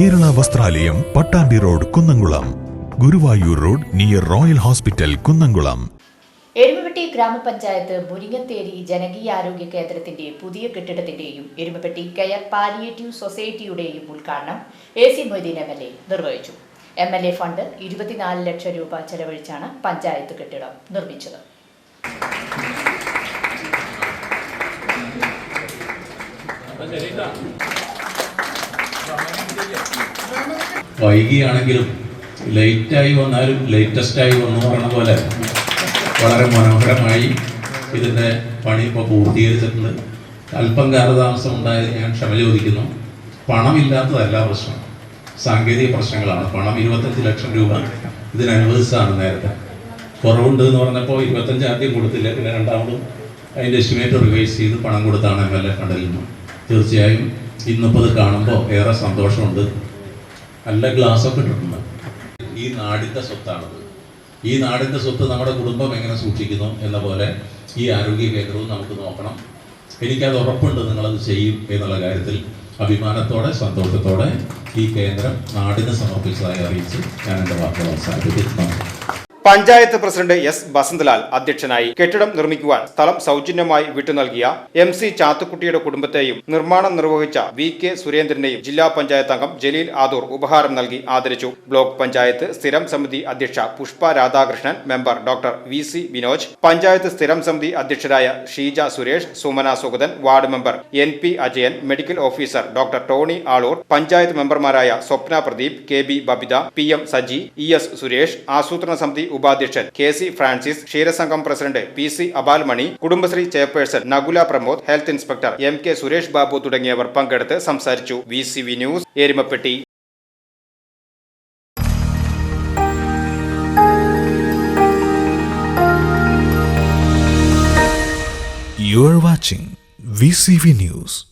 വസ്ത്രാലയം Pattambi road Kunnamkulam. Guruvayur road near royal hospital Kunnamkulam. Erumapetty ഗ്രാമപഞ്ചായത്ത് മുരിങ്ങത്തേരി ജനകീയാരോഗ്യ കേന്ദ്രത്തിന്റെ പുതിയ കെട്ടിടത്തിന്റെയും എരുമപ്പെട്ടി കെയർ പാലിയേറ്റീവ് സൊസൈറ്റിയുടെയും ഉദ്ഘാടനം A C Moideen M L A നിർവഹിച്ചു. എം എൽ എ ഫണ്ട് ഇരുപത്തിനാല് ലക്ഷം രൂപ ചെലവഴിച്ചാണ് പഞ്ചായത്ത് കെട്ടിടം നിർമ്മിച്ചത്. വൈകിയാണെങ്കിലും ലേറ്റായി വന്നാലും ലേറ്റസ്റ്റായി വന്നു പറഞ്ഞ പോലെ വളരെ മനോഹരമായി ഇതിന്റെ പണി ഇപ്പോൾ പൂർത്തീകരിച്ചിട്ടുണ്ട്. അല്പം കാലതാമസം ഉണ്ടായത് ഞാൻ ക്ഷമ ചോദിക്കുന്നു. പണമില്ലാത്തതല്ല പ്രശ്നം സാങ്കേതിക പ്രശ്നങ്ങളാണ്. പണം ഇരുപത്തഞ്ച് ലക്ഷം രൂപ ഇതിന് അനുവദിച്ചതാണ് നേരത്തെ. കുറവുണ്ട് എന്ന് പറഞ്ഞപ്പോൾ ഇരുപത്തഞ്ച് ആദ്യം കൊടുത്തില്ല. പിന്നെ രണ്ടാമതും അതിന്റെ എസ്റ്റിമേറ്റ് റിവൈസ് ചെയ്ത് പണം കൊടുത്താണ് എം എൽ എ ഫണ്ടിൽ തീർച്ചയായും ഇന്നിപ്പോൾ ഇത് കാണുമ്പോൾ ഏറെ സന്തോഷമുണ്ട്. നല്ല ഗ്ലാസ് ഒക്കെ ഇട്ടിട്ടുണ്ട്. ഈ നാടിന്റെ സ്വത്താണത്. ഈ നാടിന്റെ സ്വത്ത് നമ്മുടെ കുടുംബം എങ്ങനെ സൂക്ഷിക്കുന്നു എന്ന പോലെ ഈ ആരോഗ്യ കേന്ദ്രവും നമുക്ക് നോക്കണം. എനിക്കത് ഉറപ്പുണ്ട് നിങ്ങളത് ചെയ്യും എന്നുള്ള കാര്യത്തിൽ അഭിമാനത്തോടെ സന്തോഷത്തോടെ ഈ കേന്ദ്രം നാടിന് സമർപ്പിച്ചതായി അറിയിച്ച് ഞാൻ എന്റെ വാക്കുകൾ അവസാനിപ്പിക്കുന്നു. പഞ്ചായത്ത് പ്രസിഡന്റ് എസ് ബസന്തലാൽ അധ്യക്ഷനായി കെട്ടിടം നിർമ്മിക്കുവാൻ സ്ഥലം സൗജന്യമായി വിട്ടു നൽകിയ എം സി ചാത്തുക്കുട്ടിയുടെ കുടുംബത്തെയും നിർമ്മാണം നിർവഹിച്ച വി കെ സുരേന്ദ്രനെയും ജില്ലാ പഞ്ചായത്ത് അംഗം ജലീൽ ആദൂർ ഉപഹാരം നൽകി ആദരിച്ചു. ബ്ലോക്ക് പഞ്ചായത്ത് സ്ഥിരം സമിതി അധ്യക്ഷ Pushpa Radhakrishnan member doctor V C Vinoj panchayat സ്ഥിരം സമിതി അധ്യക്ഷരായ Sheeja Suresh Sumana Sugathan ward member N P Ajayan medical officer doctor Tony Aloor panchayat മെമ്പർമാരായ Swapna Pradeep K B Babitha P M Saji E S Suresh ആസൂത്രണ സമിതി ഉപാധ്യക്ഷൻ K C Francis ക്ഷീരസംഘം president P C Abalmani Kudumbashree chairperson Nakula Pramod health inspector M K Suresh Babu തുടങ്ങിയവർ പങ്കെടുത്ത് സംസാരിച്ചു V C V news Erumappetty You are watching VCV News.